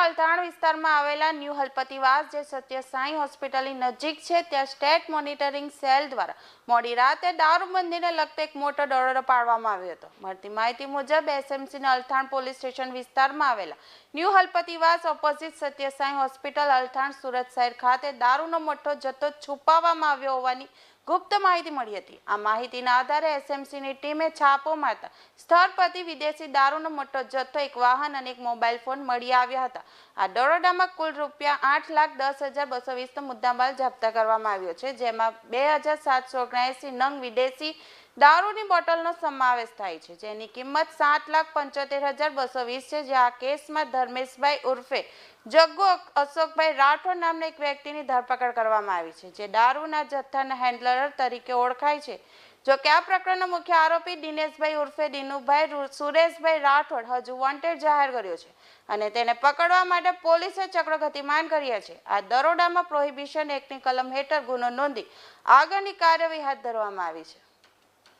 વિસ્તારમાં આવેલા ન્યૂ હલપતિવાસ, જે સત્ય સાંઈ હોસ્પિટલની નજીક છે, ત્યાં સ્ટેટ મોનિટરિંગ સેલ દ્વારા મોડી રાતે દારૂબંધીને લગતો એક મોટો દરોડો પાડવામાં આવ્યો હતો. મળતી માહિતી મુજબ, એસએમસીના અલથાણ પોલીસ સ્ટેશન વિસ્તારમાં આવેલા new Halpativas opposite Satya Sai hospital, Althan Surat શહેર ખાતે દારૂનો મોટો જથ્થો છુપાવવામાં આવ્યો હોવાની ગુપ્ત માહિતી મળી હતી. આ માહિતીના આધારે એસએમસીની ટીમે છાપો મારતા સ્થળ પરથી વિદેશી દારૂનો મોટો જથ્થો, એક વાહન અને એક મોબાઈલ ફોન મળી આવ્યા હતા. આ દરોડામાં કુલ રૂપિયા આઠ લાખ દસ હજાર બસો વીસનો મુદ્દામાલ જપ્ત કરવામાં આવ્યો છે, જેમાં બે હજાર સાતસો ઓગણસી નંગ વિદેશી દારૂની બોટલનો સમાવેશ થાય છે, જેની કિંમત સાત લાખ પંચોતેર હજાર બસો વીસ છે. જે આ કેસમાં ધર્મેશભાઈ ઉર્ફે જગ્ગુ અશોકભાઈ રાઠોડ નામના એક વ્યક્તિની ધરપકડ કરવામાં આવી છે, જે દારૂના જથ્થાના હેન્ડલર તરીકે ઓળખાય છે. જો કે આ પ્રકરણનો મુખ્ય આરોપી દિનેશભાઈ ઉર્ફે દિનુભાઈ સુરેશભાઈ રાઠોડ હજુ વોન્ટેડ જાહેર કર્યો છે અને તેને પકડવા માટે પોલીસે ચક્ર ગતિમાન કર્યા છે. આ દરોડામાં પ્રોહિબિશન એક્ટની કલમ હેઠળ ગુનો નોંધી આગળની કાર્યવાહી હાથ ધરવામાં આવી છે.